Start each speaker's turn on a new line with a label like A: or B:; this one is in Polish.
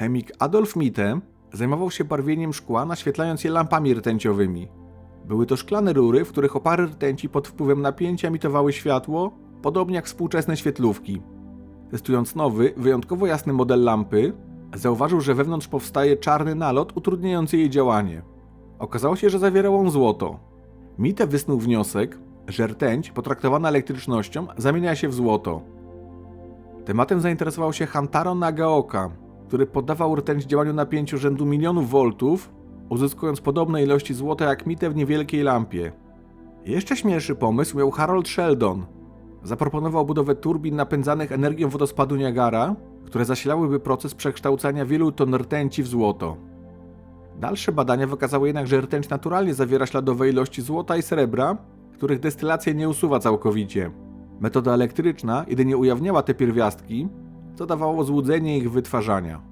A: Chemik Adolf Mitte zajmował się barwieniem szkła, naświetlając je lampami rtęciowymi. Były to szklane rury, w których opary rtęci pod wpływem napięcia emitowały światło, podobnie jak współczesne świetlówki. Testując nowy, wyjątkowo jasny model lampy, zauważył, że wewnątrz powstaje czarny nalot utrudniający jej działanie. Okazało się, że zawierał on złoto. Mite wysnuł wniosek, że rtęć potraktowana elektrycznością zamienia się w złoto. Tematem zainteresował się Hantaro Nagaoka, który poddawał rtęć działaniu napięciu rzędu milionów voltów, uzyskując podobne ilości złota jak Mite w niewielkiej lampie. Jeszcze śmielszy pomysł miał Harold Sheldon. Zaproponował budowę turbin napędzanych energią wodospadu Niagara, które zasilałyby proces przekształcania wielu ton rtęci w złoto. Dalsze badania wykazały jednak, że rtęć naturalnie zawiera śladowe ilości złota i srebra, których destylacja nie usuwa całkowicie. Metoda elektryczna jedynie ujawniała te pierwiastki, co dawało złudzenie ich wytwarzania.